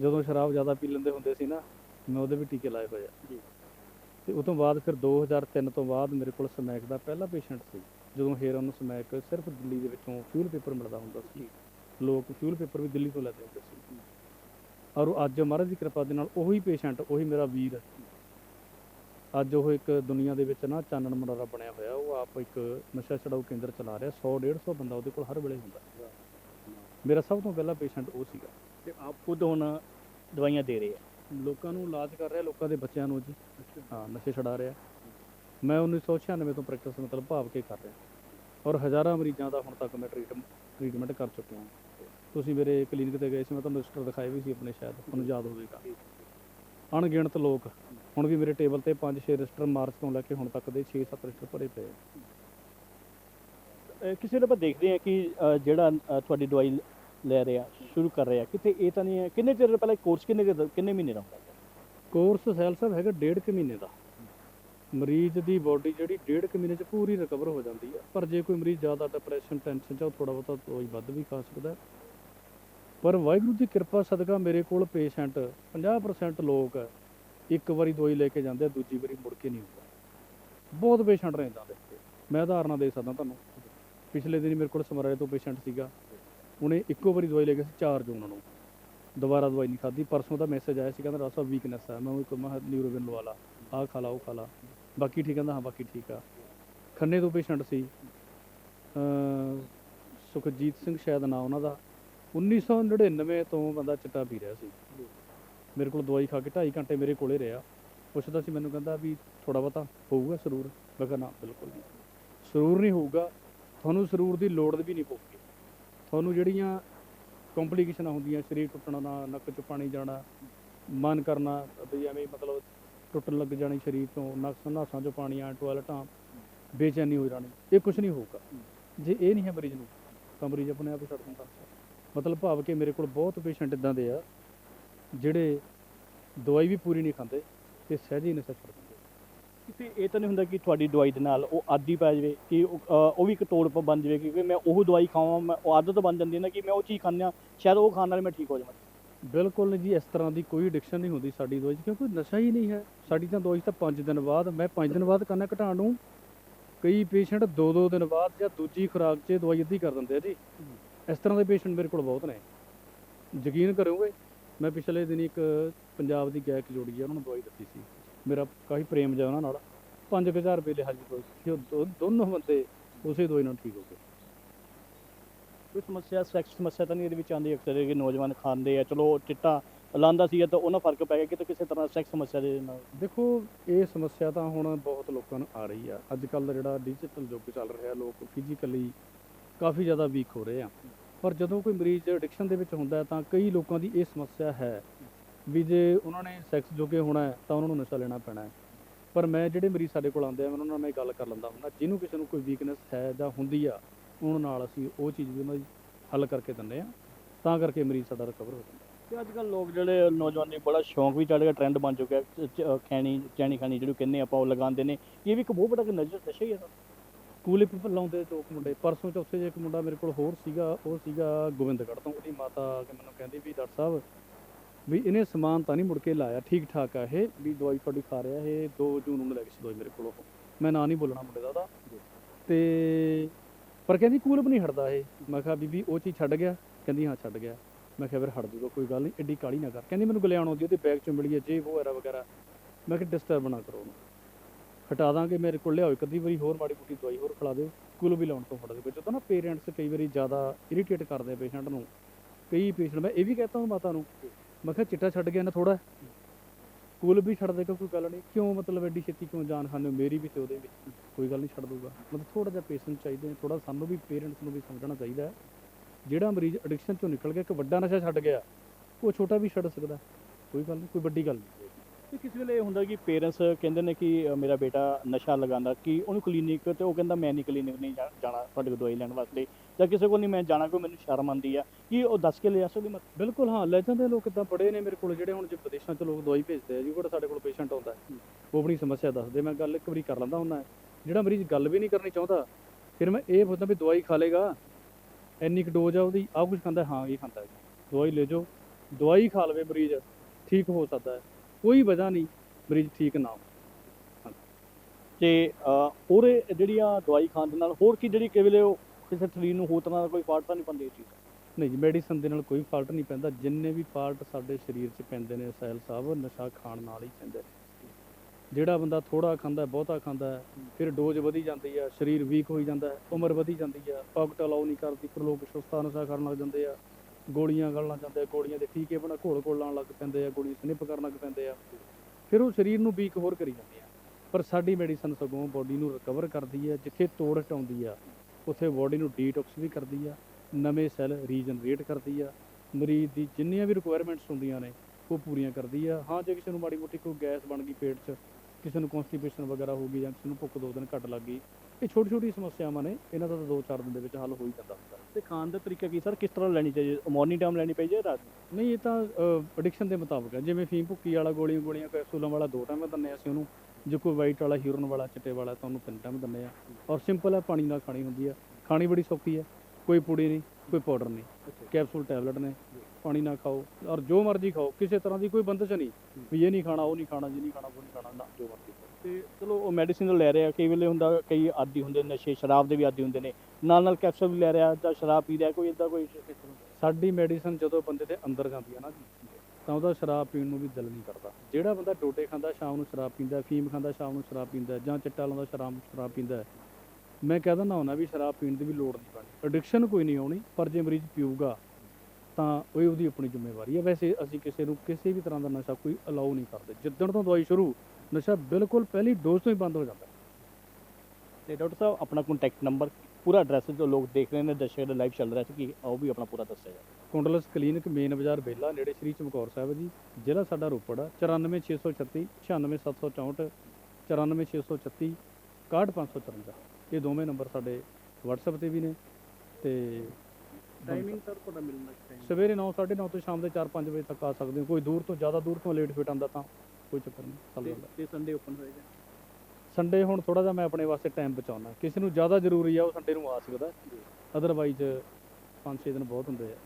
ਜਦੋਂ ਸ਼ਰਾਬ ਜ਼ਿਆਦਾ ਪੀ ਲੈਂਦੇ ਹੁੰਦੇ ਸੀ ਨਾ ਮੈਂ ਉਹਦੇ ਵੀ ਟੀਕੇ ਲਾਏ ਹੋਏ ਆ। ਜੀ। ਤੇ ਉਸ ਤੋਂ ਬਾਅਦ ਫਿਰ 2003 ਤੋਂ ਬਾਅਦ ਮੇਰੇ ਕੋਲ ਸਮੈਕ ਦਾ ਪਹਿਲਾ ਪੇਸ਼ੈਂਟ ਸੀ, ਜਦੋਂ ਹੇਰਨ ਨੂੰ ਸਮੈਕ ਸਿਰਫ ਦਿੱਲੀ ਦੇ ਵਿੱਚੋਂ ਫਿਊਲ ਪੇਪਰ ਮਿਲਦਾ ਹੁੰਦਾ ਸੀ। ਲੋਕ ਫਿਊਲ ਪੇਪਰ ਵੀ ਦਿੱਲੀ ਤੋਂ ਲੈ ਲੈਂਦੇ ਹੁੰਦੇ ਸੀ। ਔਰ ਅੱਜ ਮਹਾਰਾਜ ਦੀ ਕਿਰਪਾ ਦੇ ਨਾਲ ਉਹੀ ਪੇਸ਼ੈਂਟ ਉਹੀ ਮੇਰਾ ਵੀਰ। ਅੱਜ ਉਹ ਇੱਕ ਦੁਨੀਆ ਦੇ ਵਿੱਚ ਨਾ ਚਾਨਣ ਮੁਨਾਰਾ ਬਣਿਆ ਹੋਇਆ, ਉਹ ਆਪ ਇੱਕ ਨਸ਼ਾ ਛਡਾਊ ਕੇਂਦਰ ਚਲਾ ਰਿਹਾ 100 150 ਬੰਦਾ ਉਹਦੇ ਕੋਲ ਹਰ ਵੇਲੇ ਹੁੰਦਾ ਮੇਰਾ ਸਭ ਤੋਂ ਪਹਿਲਾ ਪੇਸ਼ੈਂਟ ਉਹ ਸੀਗਾ। ਤੇ ਆਪ ਖੁਦ ਹੁਣ ਦਵਾਈਆਂ ਦੇ ਰਹੇ ਆ? ਲੋਕਾਂ ਨੂੰ ਇਲਾਜ ਕਰ ਰਿਹਾ ਲੋਕਾਂ ਦੇ ਬੱਚਿਆਂ ਨੂੰ ਜੀ। ਹਾਂ ਨਸ਼ੇ ਛਡਾ ਰਿਹਾ। ਮੈਂ 1996 ਤੋਂ ਪ੍ਰੈਕਟਿਸ ਮਤਲਬ ਭਾਵ ਕੇ ਕਰ ਰਿਹਾ। ਔਰ ਹਜ਼ਾਰਾਂ ਮਰੀਜ਼ਾਂ ਦਾ ਹੁਣ ਤੱਕ ਮੈਂ ਟ੍ਰੀਟ ਟ੍ਰੀਟਮੈਂਟ ਕਰ ਚੁੱਕਿਆ ਹਾਂ। ਤੁਸੀਂ ਮੇਰੇ ਕਲੀਨਿਕ ਤੇ ਗਏ ਸੀ ਮੈਂ ਤੁਹਾਨੂੰ ਰਜਿਸਟਰ ਦਿਖਾਏ ਵੀ ਸੀ ਆਪਣੇ ਸ਼ਾਇਦ ਤੁਹਾਨੂੰ ਯਾਦ ਹੋਵੇਗਾ। ਅਣਗਿਣਤ ਲੋਕ ਹੁਣ ਵੀ ਮੇਰੇ ਟੇਬਲ ਤੇ 5-6 ਰਜਿਸਟਰ ਮਾਰਚ ਤੋਂ ਲੈ ਕੇ ਹੁਣ ਤੱਕ ਦੇ 6-7 ਰਜਿਸਟਰ ਭਰੇ ਪਏ ਕਿਸੇ ਨੂੰ ਆਪਾਂ ਦੇਖਦੇ ਹਾਂ ਕਿ ਜਿਹੜਾ ਤੁਹਾਡੀ ਦਵਾਈ ਲੈ ਰਿਹਾ ਸ਼ੁਰੂ ਕਰ ਰਿਹਾ ਕਿਤੇ ਇਹ ਤਾਂ ਨਹੀਂ ਹੈ ਕਿੰਨੇ ਚਿਰ ਪਹਿਲਾਂ ਕੋਰਸ ਕਿੰਨੇ ਕੁ- ਕਿੰਨੇ ਮਹੀਨੇ ਦਾ ਹੁੰਦਾ ਕੋਰਸ ਸੈਲ ਸਾਹਿਬ ਹੈਗਾ ਡੇਢ ਕੁ ਮਹੀਨੇ ਦਾ। ਮਰੀਜ਼ ਦੀ ਬਾਡੀ ਜਿਹੜੀ ਡੇਢ ਕੁ ਮਹੀਨੇ ਚ ਪੂਰੀ ਰਿਕਵਰ ਹੋ ਜਾਂਦੀ ਹੈ ਪਰ ਜੇ ਕੋਈ ਮਰੀਜ਼ ਜ਼ਿਆਦਾ ਡਿਪਰੈਸ਼ਨ ਟੈਨਸ਼ਨ ਚ ਆ, ਉਹ ਥੋੜਾ ਬਹੁਤਾ ਦਵਾਈ ਵੱਧ ਵੀ ਖਾ ਸਕਦਾ ਹੈ। ਪਰ ਵਾਹਿਗੁਰੂ ਦੀ ਕਿਰਪਾ ਸਦਕਾ ਮੇਰੇ ਕੋਲ ਪੇਸ਼ੈਂਟ 50% ਲੋਕ ਇੱਕ ਵਾਰੀ ਦਵਾਈ ਲੈ ਕੇ ਜਾਂਦੇ ਆ ਦੂਜੀ ਵਾਰੀ ਮੁੜ ਕੇ ਨਹੀਂ ਹੁੰਦਾ। ਬਹੁਤ ਪੇਸ਼ੈਂਟ ਨੇ ਇੱਦਾਂ ਦੇ ਮੈਂ ਉਦਾਹਰਨਾਂ ਦੇ ਸਕਦਾ ਤੁਹਾਨੂੰ। ਪਿਛਲੇ ਦਿਨ ਮੇਰੇ ਕੋਲ ਸਮਰਾਲੇ ਤੋਂ ਪੇਸ਼ੈਂਟ ਸੀਗਾ। ਉਹਨੇ ਇੱਕੋ ਵਾਰੀ ਦਵਾਈ ਲੈ ਕੇ ਸੀ ਚਾਰ ਜੂਨ ਨੂੰ ਦੁਬਾਰਾ ਦਵਾਈ ਨਹੀਂ ਖਾਧੀ। ਪਰਸੋਂ ਦਾ ਮੈਸੇਜ ਆਇਆ ਸੀ, ਕਹਿੰਦਾ ਡਾਕਟਰ ਸਾਹਿਬ ਵੀਕਨੈਸ ਆ, ਮੈਂ ਉਹ ਇੱਕ ਮਹਾ ਨਿਊਰੋਬਿਨ ਲਵਾ ਲਾ, ਆਹ ਖਾ ਲਾ, ਉਹ ਖਾ ਲਾ। ਬਾਕੀ ਠੀਕ ਕਹਿੰਦਾ ਹਾਂ, ਬਾਕੀ ਠੀਕ ਆ। ਖੰਨੇ ਤੋਂ ਪੇਸ਼ੈਂਟ ਸੀ ਸੁਖਜੀਤ ਸਿੰਘ ਸ਼ਾਇਦ ਨਾਂ ਉਹਨਾਂ ਦਾ 1999 ਤੋਂ ਬੰਦਾ ਚਿੱਟਾ ਪੀ ਰਿਹਾ ਸੀ। ਮੇਰੇ ਕੋਲ ਦਵਾਈ ਖਾ ਕੇ 2.5 ਘੰਟੇ ਮੇਰੇ ਕੋਲੇ ਰਿਹਾ। ਪੁੱਛਦਾ ਸੀ ਮੈਨੂੰ, ਕਹਿੰਦਾ ਵੀ ਥੋੜਾ ਬਹੁਤਾ ਹੋਊਗਾ ਸਰੂਰ ਮੈਂ ਕਿਹਾ ਬਿਲਕੁਲ ਨਹੀਂ। ਸਰੂਰ ਨਹੀਂ ਹੋਊਗਾ। ਤੁਹਾਨੂੰ ਸਰੂਰ ਦੀ ਲੋੜ ਵੀ ਨਹੀਂ ਪਊ। ਤੁਹਾਨੂੰ ਜਿਹੜੀਆਂ ਕੰਪਲਿਕੇਸ਼ਨਾਂ ਹੁੰਦੀਆਂ, ਸਰੀਰ ਟੁੱਟਣਾ ਨਾ, ਨੱਕ 'ਚ ਪਾਣੀ ਜਾਣਾ, ਮਨ ਕਰਨਾ, ਵੀ ਐਵੇਂ ਮਤਲਬ ਟੁੱਟਣ ਲੱਗ ਜਾਣੀ ਸਰੀਰ ਤੋਂ ਨਸ ਨਾਸਾਂ 'ਚੋਂ ਪਾਣੀ ਆਣ ਟੋਇਲਟਾਂ ਬੇਚੈਨੀ ਹੋ ਜਾਣੀ, ਇਹ ਕੁਝ ਨਹੀਂ ਹੋਊਗਾ। ਜੇ ਇਹ ਨਹੀਂ ਹੈ ਮਰੀਜ਼ ਨੂੰ, ਤਾਂ ਮਰੀਜ਼ ਆਪਣੇ ਆਪ ਹੀ ਛੱਡ ਦਿੰਦਾ ਮਤਲਬ ਭਾਵ ਕਿ ਮੇਰੇ ਕੋਲ ਬਹੁਤ ਪੇਸ਼ੈਂਟ ਇਦਾਂ ਦੇ ਆ, ਜਿਹੜੇ ਦਵਾਈ ਵੀ ਪੂਰੀ ਨਹੀਂ ਖਾਂਦੇ ਤੇ ਸਹਿਜੇ ਹੀ ਨਸ਼ਾ ਛੱਡ ਕਿਤੇ ਇਹ ਤਾਂ ਨਹੀਂ ਹੁੰਦਾ ਕਿ ਤੁਹਾਡੀ ਦਵਾਈ ਦੇ ਨਾਲ ਉਹ ਆਦੀ ਪੈ ਜਾਵੇ ਕਿ ਉਹ ਅ, ਉਹ ਵੀ ਇੱਕ ਤੋੜ ਬਣ ਜਾਵੇ ਕਿਉਂਕਿ ਮੈਂ ਉਹ ਦਵਾਈ ਖਾਵਾਂ ਮੈਂ ਉਹ ਆਦਤ ਬਣ ਜਾਂਦੀ ਹੈ ਨਾ ਕਿ ਮੈਂ ਉਹ ਚੀਜ਼ ਖਾਂਦਾ ਸ਼ਾਇਦ ਉਹ ਖਾਣ ਨਾਲ ਮੈਂ ਠੀਕ ਹੋ ਜਾਵਾਂ। ਬਿਲਕੁਲ ਨਹੀਂ ਜੀ ਇਸ ਤਰ੍ਹਾਂ ਦੀ ਕੋਈ ਐਡਿਕਸ਼ਨ ਨਹੀਂ ਹੁੰਦੀ ਸਾਡੀ ਦਵਾਈ 'ਚ ਕਿਉਂਕਿ ਨਸ਼ਾ ਹੀ ਨਹੀਂ ਹੈ। ਸਾਡੀ ਤਾਂ ਦਵਾਈ ਤਾਂ 5 ਦਿਨ ਬਾਅਦ ਮੈਂ 5 ਦਿਨ ਬਾਅਦ ਕਰਨਾ ਘਟਾਉਣ ਨੂੰ। ਕਈ ਪੇਸ਼ੈਂਟ 2-2 ਦਿਨ ਬਾਅਦ ਜਾਂ ਦੂਜੀ ਖੁਰਾਕ 'ਚ ਦਵਾਈ ਅੱਧੀ ਕਰ ਦਿੰਦੇ ਆ ਜੀ। ਇਸ ਤਰ੍ਹਾਂ ਦੇ ਪੇਸ਼ੈਂਟ ਮੇਰੇ ਕੋਲ ਬਹੁਤ ਨੇ। ਯਕੀਨ ਕਰੋਗੇ ਮੈਂ ਪਿਛਲੇ ਦਿਨ ਇੱਕ ਪੰਜਾਬ ਦੀ ਗਾਇਕ ਜੋੜੀ ਆ ਉਹਨਾਂ ਨੂੰ ਦਵਾਈ ਦਿੱਤੀ ਸੀ। ਮੇਰਾ ਕਾਫੀ ਪ੍ਰੇਮ ਜਿਹਾ ਉਹਨਾਂ ਨਾਲ। 5000 ਰੁਪਏ ਲਿਆ ਜੀ ਦਵਾਈ ਦੋ- ਦੋਨੋਂ ਬੰਦੇ ਉਸੇ ਦਵਾਈ ਨਾਲ ਠੀਕ ਹੋ ਗਏ। ਕੋਈ ਸਮੱਸਿਆ, ਸੈਕਸ ਸਮੱਸਿਆ ਤਾਂ ਨਹੀਂ ਇਹਦੇ ਵਿੱਚ ਆਉਂਦੀ ਅਕਸਰ ਕਿ ਨੌਜਵਾਨ ਖਾਂਦੇ ਆ। ਚਲੋ, ਚਿੱਟਾ ਲਾਂਦਾ ਸੀਗਾ ਤਾਂ ਉਹਨਾਂ ਫ਼ਰਕ ਪੈ ਗਿਆ ਕਿਤੇ ਕਿਸੇ ਤਰ੍ਹਾਂ ਸੈਕਸ ਸਮੱਸਿਆ ਦੇ ਨਾਲ। ਦੇਖੋ, ਇਹ ਸਮੱਸਿਆ ਤਾਂ ਹੁਣ ਬਹੁਤ ਲੋਕਾਂ ਨੂੰ ਆ ਰਹੀ ਆ। ਅੱਜ ਕੱਲ ਦਾ ਜਿਹੜਾ ਡਿਜੀਟਲ ਯੁੱਗ ਚੱਲ ਰਿਹਾ, ਲੋਕ ਫਿਜ਼ੀਕਲੀ ਕਾਫੀ ਜ਼ਿਆਦਾ ਵੀਕ ਹੋ ਰਹੇ ਆ। ਪਰ ਜਦੋਂ ਕੋਈ ਮਰੀਜ਼ ਐਡਿਕਸ਼ਨ ਦੇ ਵਿੱਚ ਹੁੰਦਾ ਤਾਂ ਕਈ ਲੋਕਾਂ ਦੀ ਇਹ ਸਮੱਸਿਆ ਹੈ। ਵੀ ਜੇ ਉਹਨਾਂ ਨੇ ਸੈਕਸ ਜੋਗੇ ਹੋਣਾ ਹੈ ਤਾਂ ਉਹਨਾਂ ਨੂੰ ਨਸ਼ਾ ਲੈਣਾ ਪੈਣਾ ਹੈ। ਪਰ ਮੈਂ ਜਿਹੜੇ ਮਰੀਜ਼ ਸਾਡੇ ਕੋਲ ਆਉਂਦੇ ਆ ਮੈਂ ਉਹਨਾਂ ਨਾਲ ਮੈਂ ਗੱਲ ਕਰ ਲੈਂਦਾ ਹੁੰਦਾ ਜਿਹਨੂੰ ਕਿਸੇ ਨੂੰ ਕੋਈ ਵੀਕਨੈਸ ਹੈ ਜਾਂ ਹੁੰਦੀ ਆ ਉਹਨਾਂ ਨਾਲ ਅਸੀਂ ਉਹ ਚੀਜ਼ ਵੀ ਉਹਨਾਂ ਦੀ ਹੱਲ ਕਰਕੇ ਦਿੰਦੇ ਆ ਤਾਂ ਕਰਕੇ ਮਰੀਜ਼ ਸਾਡਾ ਰਿਕਵਰ ਹੋ ਜਾਂਦਾ। ਤੇ ਅੱਜ ਕੱਲ ਲੋਕ ਜਿਹੜੇ ਨੌਜਵਾਨ ਬੜਾ ਸ਼ੌਂਕ ਵੀ ਚੜ ਗਿਆ ਟ੍ਰੈਂਡ ਬਣ ਚੁੱਕਿਆ ਖੈਣੀ ਚੈਣੀ ਖਾਣੀ ਜਿਹੜੀ ਕਹਿੰਦੇ ਆਪਾਂ ਉਹ ਲਗਾਉਂਦੇ ਨੇ ਇਹ ਵੀ ਇੱਕ ਬਹੁਤ ਵੱਡਾ ਨਜ਼ਰ ਨਸ਼ਾ ਹੀ ਹੈ ਕੂਲੇ ਪੀਪਲ ਲਾਉਂਦੇ ਦੋ ਕੁ ਮੁੰਡੇ ਪਰਸੋਂ ਚੌਥੇ ਜੇ ਇੱਕ ਮੁੰਡਾ ਮੇਰੇ ਕੋਲ ਹੋਰ ਸੀਗਾ ਉਹ ਸੀਗਾ ਗੋਬਿੰਦਗੜ੍ਹ ਤੋਂ ਉਹਦੀ ਮਾਤਾ ਕਿ ਮੈਨੂੰ ਕਹਿੰਦੀ ਵੀ ਡਾਕਟਰ ਸਾਹਿਬ ਵੀ ਇਹਨੇ ਸਮਾਨ ਤਾਂ ਨਹੀਂ ਮੁੜ ਕੇ ਲਾਇਆ, ਠੀਕ ਠਾਕ ਆ ਇਹ, ਵੀ ਦਵਾਈ ਤੁਹਾਡੀ ਖਾ ਰਿਹਾ ਇਹ 2 ਜੂਨ ਨੂੰ ਲੈ ਕੇ ਸੀ ਦਵਾਈ ਮੇਰੇ ਕੋਲ ਮੈਂ ਨਾਂ ਨਹੀਂ ਬੋਲਣਾ ਮੁੰਡੇ ਦਾ ਉਹਦਾ। ਤੇ ਪਰ ਕਹਿੰਦੀ ਕੂਲਪ ਨਹੀਂ ਹਟਦਾ ਇਹ। ਮੈਂ ਕਿਹਾ ਬੀਬੀ ਉਹ ਚੀਜ਼ ਛੱਡ ਗਿਆ। ਕਹਿੰਦੀ ਹਾਂ ਛੱਡ ਗਿਆ। ਮੈਂ ਕਿਹਾ ਫਿਰ ਹਟ ਜੂਗਾ ਕੋਈ ਗੱਲ ਨਹੀਂ, ਐਡੀ ਕਾਲੀ ਨਾ ਕਰ। ਕਹਿੰਦੀ ਮੈਨੂੰ ਗਲਿਆਣ ਆਉਂਦੀ ਉਹਦੇ ਬੈਗ ਚੋਂ ਮਿਲੀ ਹੈ ਜੇ ਉਹ ਐਰਾ ਵਗੈਰਾ। ਮੈਂ ਕਿਹਾ ਡਿਸਟਰਬ ਨਾ ਕਰੋ ਉਹਨੂੰ। ਹਟਾ ਦਾਂਗੇ, ਮੇਰੇ ਕੋਲ ਲਿਆਓ ਇੱਕ ਅੱਧੀ ਵਾਰੀ ਹੋਰ ਮਾੜੀ ਮੋਟੀ ਦਵਾਈ ਹੋਰ ਖਿਲਾ ਦਿਓ। ਕੁਲ ਵੀ ਲਾਉਣ ਤੋਂ ਫੜ ਦੇ ਵਿੱਚ ਤਾਂ ਨਾ ਪੇਰੈਂਟਸ ਕਈ ਵਾਰੀ ਜ਼ਿਆਦਾ ਇਰੀਟੇਟ ਕਰਦੇ ਪੇਸ਼ੈਂਟ ਨੂੰ, ਕਈ ਪੇਸ਼ੈਂਟ ਮੈਂ ਇਹ ਵੀ ਕਹਤਾ ਹਾਂ ਮਾਤਾ ਨੂੰ ਮੈਂ ਕਿਹਾ ਚਿੱਟਾ ਛੱਡ ਗਿਆ ਨਾ ਥੋੜਾ ਕੁਲ ਵੀ ਛੱਡ ਦੇਗਾ ਕੋਈ ਗੱਲ ਨਹੀਂ। ਕਿਉਂ ਮਤਲਬ ਐਡੀ ਛੇਤੀ ਕਿਉਂ ਜਾਨ ਖਾਂਦੇ ਮੇਰੀ ਵੀ ਤੇ ਉਹਦੇ ਵੀ ਕੋਈ ਗੱਲ ਨਹੀਂ, ਛੱਡ ਦੂਗਾ ਮਤਲਬ ਥੋੜਾ ਜਿਹਾ ਪੇਸ਼ੈਂਸ ਚਾਹੀਦੇ ਨੇ ਥੋੜਾ ਸਾਨੂੰ ਵੀ ਪੇਰੈਂਟਸ ਨੂੰ ਵੀ ਸਮਝਣਾ ਚਾਹੀਦਾ ਹੈ। ਜਿਹੜਾ ਮਰੀਜ਼ ਐਡਿਕਸ਼ਨ ਚੋਂ ਨਿਕਲ ਗਿਆ, ਇੱਕ ਵੱਡਾ ਨਸ਼ਾ ਛੱਡ ਗਿਆ, ਉਹ ਛੋਟਾ ਵੀ ਛੱਡ ਸਕਦਾ ਕੋਈ ਗੱਲ ਨਹੀਂ, ਕੋਈ ਵੱਡੀ ਗੱਲ ਨਹੀਂ। ਤੇ ਕਿਸੇ ਵੇਲੇ ਇਹ ਹੁੰਦਾ ਕਿ ਪੇਰੈਂਟਸ ਕਹਿੰਦੇ ਨੇ ਕਿ ਮੇਰਾ ਬੇਟਾ ਨਸ਼ਾ ਲਗਾਉਂਦਾ ਕਿ ਉਹਨੂੰ ਕਲੀਨਿਕ ਤੇ ਉਹ ਕਹਿੰਦਾ ਮੈਂ ਨਹੀਂ ਕਲੀਨਿਕ ਨਹੀਂ ਜਾ- ਜਾਣਾ, ਤੁਹਾਡੇ ਕੋਲ ਦਵਾਈ ਲੈਣ ਵਾਸਤੇ। ਜਾਂ ਕਿਸੇ ਕੋਲ ਨਹੀਂ ਮੈਂ ਜਾਣਾ ਕੋਈ ਮੈਨੂੰ ਸ਼ਰਮ ਆਉਂਦੀ ਆ। ਕਿ ਉਹ ਦੱਸ ਕੇ ਲਿਆ ਸਕਦੀ? ਮਤ ਬਿਲਕੁਲ ਹਾਂ ਲੈ ਜਾਂਦੇ ਲੋਕ ਇਦਾਂ ਬੜੇ ਨੇ ਮੇਰੇ ਕੋਲ ਜਿਹੜੇ ਹੁਣ ਜੇ ਵਿਦੇਸ਼ਾਂ 'ਚ ਲੋਕ ਦਵਾਈ ਭੇਜਦੇ ਆ ਜੀ ਕੋਲ ਸਾਡੇ ਕੋਲ ਪੇਸ਼ੈਂਟ ਆਉਂਦਾ। ਹੈ। ਉਹ ਆਪਣੀ ਸਮੱਸਿਆ ਦੱਸਦੇ ਮੈਂ ਗੱਲ ਇੱਕ ਵਾਰੀ ਕਰ ਲੈਂਦਾ ਹੁੰਦਾ। ਜਿਹੜਾ ਮਰੀਜ਼ ਗੱਲ ਵੀ ਨਹੀਂ ਕਰਨੀ ਚਾਹੁੰਦਾ ਫਿਰ ਮੈਂ ਇਹ ਪੁੱਛਦਾ ਵੀ ਦਵਾਈ ਖਾ ਲੇਗਾ ਇੰਨੀ ਕੁ ਡੋਜ਼ ਆ ਉਹਦੀ ਆਹ ਕੁਝ ਖਾਂਦਾ ਹਾਂ ਇਹ ਖਾਂਦਾ ਹੈ ਦਵਾਈ ਲੈ ਜਾਓ ਦਵਾਈ ਖਾ ਲਵੇ ਮਰੀਜ਼ ਠੀਕ ਹੋ ਸਕਦਾ ਹੈ। ਕੋਈ ਵਜ੍ਹਾ ਨਹੀਂ ਮਰੀਜ਼ ਠੀਕ ਨਾ ਹੋ ਤੇ ਅ, ਹੋਰ ਇਹ ਜਿਹੜੀਆਂ ਦਵਾਈ ਖਾਣ ਦੇ ਨਾਲ ਹੋਰ ਕੀ ਜਿਹੜੀ ਕਿਸੇ ਵੇਲੇ ਉਹ ਕਿਸੇ ਸਰੀਰ ਨੂੰ ਹੋਰ ਤਰ੍ਹਾਂ ਦਾ ਕੋਈ ਫਾਲਟ ਤਾਂ ਨਹੀਂ ਪਾਉਂਦੀ ਇਹ ਚੀਜ਼ ਨਹੀਂ ਜੀ ਮੈਡੀਸਨ ਦੇ ਨਾਲ ਕੋਈ ਫਾਲਟ ਨਹੀਂ ਪੈਂਦਾ। ਜਿੰਨੇ ਵੀ ਫਾਲਟ ਸਾਡੇ ਸਰੀਰ 'ਚ ਪੈਂਦੇ ਨੇ ਸੈਲ ਸਾਹਿਬ, ਨਸ਼ਾ ਖਾਣ ਨਾਲ ਹੀ ਪੈਂਦੇ ਨੇ। ਜਿਹੜਾ ਬੰਦਾ ਥੋੜਾ ਖਾਂਦਾ, ਬਹੁਤਾ ਖਾਂਦਾ, ਫਿਰ ਡੋਜ਼ ਵਧੀ ਜਾਂਦੀ ਆ, ਸਰੀਰ ਵੀਕ ਹੋਈ ਜਾਂਦਾ, ਉਮਰ ਵਧੀ ਜਾਂਦੀ ਆ ਔਕਟ ਅਲਾਉ ਨਹੀਂ ਕਰਦੀ, ਫਿਰ ਲੋਕ ਸੁਸਤਾ ਨਸ਼ਾ ਕਰਨ ਲੱਗ ਜਾਂਦੇ ਆ, ਗੋਲੀਆਂ ਗਲਣ ਲੱਗ ਜਾਂਦੇ ਆ, ਗੋਲੀਆਂ ਦੇ ਟੀਕੇ ਬਣਾ ਘੋਲ ਘੋਲ ਲਾਉਣ ਲੱਗ ਪੈਂਦੇ ਆ, ਗੋਲੀ ਸਨਿਪ ਕਰਨ ਲੱਗ ਪੈਂਦੇ ਆ। ਫਿਰ ਉਹ ਸਰੀਰ ਨੂੰ ਵੀਕ ਹੋਰ ਕਰੀ ਜਾਂਦੇ ਆ। ਪਰ ਸਾਡੀ ਮੈਡੀਸਨ ਸਗੋਂ ਬੋਡੀ ਨੂੰ ਰਿਕਵਰ ਕਰਦੀ ਹੈ ਜਿੱਥੇ ਤੋੜ ਹਟਾਉਂਦੀ ਆ ਉੱਥੇ ਬੋਡੀ ਨੂੰ ਡੀਟੌਕਸ ਵੀ ਕਰਦੀ ਆ ਨਵੇਂ ਸੈੱਲ ਰੀਜਨਰੇਟ ਕਰਦੀ ਆ ਮਰੀਜ਼ ਦੀ ਜਿੰਨੀਆਂ ਵੀ ਰਿਕੁਆਇਰਮੈਂਟਸ ਹੁੰਦੀਆਂ ਨੇ ਉਹ ਪੂਰੀਆਂ ਕਰਦੀ ਆ। ਹਾਂ ਜੇ ਕਿਸੇ ਨੂੰ ਮਾੜੀ ਮੋਟੀ ਕੋਈ ਗੈਸ ਬਣ ਗਈ ਪੇਟ 'ਚ ਕਿਸੇ ਨੂੰ ਕਨਸਟੀਪੇਸ਼ਨ ਵਗੈਰਾ ਹੋ ਗਈ ਜਾਂ ਕਿਸੇ ਨੂੰ ਭੁੱਖ ਦੋ ਦਿਨ ਘੱਟ ਲੱਗ ਗਈ ਇਹ ਛੋਟੀ ਛੋਟੀ ਸਮੱਸਿਆਵਾਂ ਨੇ ਇਹਨਾਂ ਦਾ ਤਾਂ 2-4 ਦਿਨ ਦੇ ਵਿੱਚ ਹੱਲ ਹੋ ਹੀ ਜਾਂਦਾ ਹੁੰਦਾ। ਤੇ ਖਾਣ ਦਾ ਤਰੀਕਾ ਕੀ ਸਰ? ਕਿਸ ਤਰ੍ਹਾਂ ਲੈਣੀ ਚਾਹੀਦੀ? ਮਾਰਨਿੰਗ ਟਾਈਮ ਲੈਣੀ ਪਈ ਜਾਂ ਰਾਤ ਨਹੀਂ ਇਹ ਤਾਂ ਐਡਿਕਸ਼ਨ ਦੇ ਮੁਤਾਬਕ ਹੈ ਜਿਵੇਂ ਫੀਮ ਭੁੱਕੀ ਵਾਲਾ ਗੋਲੀਆਂ ਗੋਲੀਆਂ ਕੈਪਸੂਲਾਂ ਵਾਲਾ ਦੋ ਟਾਈਮ ਹਾਂ ਅਸੀਂ ਉਹਨੂੰ। ਜੇ ਕੋਈ ਵਾਈਟ ਵਾਲਾ ਹਿਊਰਨ ਵਾਲਾ ਚਿੱਟੇ ਵਾਲਾ ਤਾਂ ਉਹਨੂੰ ਤਿੰਨ ਟਾਈਮ ਦਿੰਦੇ ਆ। ਔਰ ਸਿੰਪਲ ਹੈ ਪਾਣੀ ਨਾਲ ਖਾਣੀ ਹੁੰਦੀ ਆ। ਖਾਣੀ ਬੜੀ ਸੌਖੀ ਹੈ ਕੋਈ ਪੁੜੀ ਨਹੀਂ ਕੋਈ ਪਾਊਡਰ ਨਹੀਂ। ਕੈਪਸੂਲ ਟੈਬਲੇਟ ਨੇ। ਪਾਣੀ ਨਾਲ ਖਾਓ। ਔਰ ਜੋ ਮਰਜ਼ੀ ਖਾਓ। ਕਿਸੇ ਤਰ੍ਹਾਂ ਦੀ ਕੋਈ ਬੰਦਸ਼ ਨਹੀਂ। ਵੀ ਇਹ ਨਹੀਂ ਖਾਣਾ ਉਹ ਨਹੀਂ ਖਾਣਾ ਜੀ ਨਹੀਂ ਖਾਣਾ ਉਹ ਨਹੀਂ ਖਾਣਾ ਨਾ। ਜੋ ਮਰਜ਼ੀ ਤੇ ਚਲੋ ਉਹ ਮੈਡੀਸਿਨ ਲੈ ਰਿਹਾ। ਕਈ ਵੇਲੇ ਹੁੰਦਾ ਕਈ ਆਦੀ ਹੁੰਦੇ ਨੇ ਨਸ਼ੇ ਸ਼ਰਾਬ ਦੇ ਵੀ ਆਦੀ ਹੁੰਦੇ ਨੇ। ਨਾਲ ਨਾਲ ਕੈਪਸੂਲ ਵੀ ਲੈ ਰਿਹਾ ਜਾਂ ਸ਼ਰਾਬ ਪੀ ਰਿਹਾ ਕੋਈ ਇਦਾਂ ਕੋਈ ਸਾਡੀ ਮੈਡੀਸਨ ਜਦੋਂ ਬੰਦੇ ਦੇ ਅੰਦਰ ਜਾਂਦੀ ਹੈ ਨਾ ਜੀ ਤਾਂ ਉਹਦਾ ਸ਼ਰਾਬ ਪੀਣ ਨੂੰ ਵੀ ਦਿਲ ਨਹੀਂ ਕਰਦਾ। ਜਿਹੜਾ ਬੰਦਾ ਡੋਡੇ ਖਾਂਦਾ, ਸ਼ਾਮ ਨੂੰ ਸ਼ਰਾਬ ਪੀਂਦਾ, ਫੀਮ ਖਾਂਦਾ, ਸ਼ਾਮ ਨੂੰ ਸ਼ਰਾਬ ਪੀਂਦਾ, ਜਾਂ ਚਿੱਟਾ ਲਾਉਂਦਾ, ਸ਼ਰਾਬ ਸ਼ਰਾਬ ਪੀਂਦਾ। ਮੈਂ ਕਹਿ ਦਿੰਦਾ ਹੁੰਦਾ ਵੀ ਸ਼ਰਾਬ ਪੀਣ ਦੀ ਵੀ ਲੋੜ ਨਹੀਂ ਪੈਣੀ। ਐਡਿਕਸ਼ਨ ਕੋਈ ਨਹੀਂ ਆਉਣੀ, ਪਰ ਜੇ ਮਰੀਜ਼ ਪੀਊਗਾ, ਤਾਂ ਉਹ ਉਹਦੀ ਆਪਣੀ ਜ਼ਿੰਮੇਵਾਰੀ ਹੈ। ਵੈਸੇ ਅਸੀਂ ਕਿਸੇ ਨੂੰ ਕਿਸੇ ਵੀ ਤਰ੍ਹਾਂ ਦਾ ਨਸ਼ਾ ਕੋਈ ਅਲਾਉ ਨਹੀਂ ਕਰਦੇ। ਜਿੱਦਣ ਤੋਂ ਦਵਾਈ ਸ਼ੁਰੂ, ਨਸ਼ਾ ਬਿਲਕੁਲ ਪਹਿਲੀ ਡੋਜ਼ ਤੋਂ ਹੀ ਬੰਦ ਹੋ ਜਾਂਦਾ। ਤੇ ਡਾਕਟਰ ਸਾਹਿਬ, ਆਪਣਾ ਕੰਟੈਕਟ ਨੰਬਰ ਪੂਰਾ ਐਡਰੈਸ ਜੋ ਲੋਕ ਦੇਖ ਰਹੇ ਨੇ, ਦਰਸ਼ਕ ਲਾਈਵ ਚੱਲ ਰਿਹਾ ਸੀ ਕਿ ਉਹ ਵੀ ਆਪਣਾ ਪੂਰਾ ਦੱਸਿਆ ਜਾਵੇ। ਕੁੰਡਲਸ ਕਲੀਨਿਕ ਮੇਨ ਬਾਜ਼ਾਰ ਬੇਲਾ ਨੇੜੇ ਸ੍ਰੀ ਚਮਕੌਰ ਸਾਹਿਬ ਜੀ ਜ਼ਿਲ੍ਹਾ ਸਾਡਾ ਰੋਪੜ ਆ 94636 96764 94636 61554 ਇਹ ਦੋਵੇਂ ਨੰਬਰ ਸਾਡੇ WhatsApp ਤੇ ਵੀ ਨੇ ਤੇ ਟਾਈਮਿੰਗ ਸਰ ਤੁਹਾਡਾ ਮਿਲਣਾ ਚਾਹੀਦਾ ਸਵੇਰੇ 9:30 ਤੋਂ ਸ਼ਾਮ ਦੇ 4-5 ਵਜੇ ਤੱਕ ਆ ਸਕਦੇ ਹੋ। ਕੋਈ ਦੂਰ ਤੋਂ ਜ਼ਿਆਦਾ ਦੂਰ ਤੋਂ ਲੇਟ ਫਿਟ ਆਉਂਦਾ ਤਾਂ ਕੋਈ ਚੱਕਰ ਨਹੀਂ ਚੱਲ ਜਾਂਦਾ। ਤੇ ਸੰਡੇ ਓਪਨ ਹੋਏਗਾ ਸੰਡੇ ਹੁਣ ਥੋੜਾ ਜਿਹਾ ਮੈਂ ਆਪਣੇ ਵਾਸਤੇ ਟਾਈਮ ਬਚਾਉਣਾ। ਕਿਸੇ ਨੂੰ ਜ਼ਿਆਦਾ ਜ਼ਰੂਰੀ ਆ ਉਹ ਸੰਡੇ ਨੂੰ ਆ ਸਕਦਾ। ਅਦਰਵਾਈਜ਼ 5-6 ਦਿਨ ਬਹੁਤ ਹੁੰਦੇ ਆ।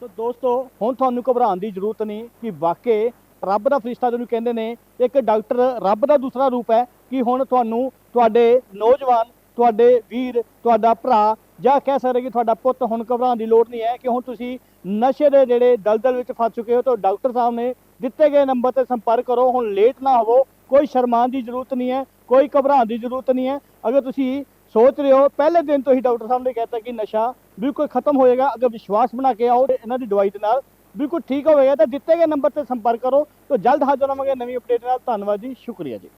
ਸੋ ਦੋਸਤੋ, ਹੁਣ ਤੁਹਾਨੂੰ ਘਬਰਾਉਣ ਦੀ ਜ਼ਰੂਰਤ ਨਹੀਂ ਕਿ ਵਾਕਈ ਰੱਬ ਦਾ ਫਰਿਸ਼ਤਾ ਜਿਹਨੂੰ ਕਹਿੰਦੇ ਨੇ, ਇੱਕ ਡਾਕਟਰ ਰੱਬ ਦਾ ਦੂਸਰਾ ਰੂਪ ਹੈ ਕਿ ਹੁਣ ਤੁਹਾਨੂੰ ਤੁਹਾਡੇ ਨੌਜਵਾਨ, ਤੁਹਾਡੇ ਵੀਰ, ਤੁਹਾਡਾ ਭਰਾ ਜਾਂ ਕਹਿ ਸਕਦੇ ਕਿ ਤੁਹਾਡਾ ਪੁੱਤ ਹੁਣ ਘਬਰਾਉਣ ਦੀ ਲੋੜ ਨਹੀਂ ਹੈ ਕਿ ਹੁਣ ਤੁਸੀਂ ਨਸ਼ੇ ਦੇ ਜਿਹੜੇ ਦਲਦਲ ਵਿੱਚ ਫਸ ਚੁੱਕੇ ਹੋ ਤਾਂ ਡਾਕਟਰ ਸਾਹਿਬ ਨੇ ਦਿੱਤੇ ਗਏ ਨੰਬਰ ਤੇ ਸੰਪਰਕ ਕਰੋ, ਹੁਣ ਲੇਟ ਨਾ ਹੋਵੋ, ਕੋਈ ਸ਼ਰਮਾਉਣ ਦੀ ਜ਼ਰੂਰਤ ਨਹੀਂ ਹੈ, ਕੋਈ ਘਬਰਾਉਣ ਦੀ ਜ਼ਰੂਰਤ ਨਹੀਂ ਹੈ। ਅਗਰ ਤੁਸੀਂ ਸੋਚ ਰਹੇ ਹੋ, ਪਹਿਲੇ ਦਿਨ ਤੋਂ ਹੀ ਡਾਕਟਰ ਸਾਹਿਬ ਨੇ ਕਹਿਤਾ ਕਿ ਨਸ਼ਾ ਬਿਲਕੁਲ ਖਤਮ ਹੋਏਗਾ, ਅਗਰ ਵਿਸ਼ਵਾਸ ਬਣਾ ਕੇ ਆਓ ਇਹਨਾਂ ਦੀ ਦਵਾਈ ਦੇ ਨਾਲ ਬਿਲਕੁਲ ਠੀਕ ਹੋਵੇਗਾ, ਤਾਂ ਦਿੱਤੇ ਗਏ ਨੰਬਰ ਤੇ ਸੰਪਰਕ ਕਰੋ, ਤਾਂ ਜਲਦ ਹਾਜ਼ਰ ਹੋਵਾਂਗੇ ਨਵੀਂ ਅਪਡੇਟ ਨਾਲ, ਧੰਨਵਾਦ ਜੀ, ਸ਼ੁਕਰੀਆ ਜੀ।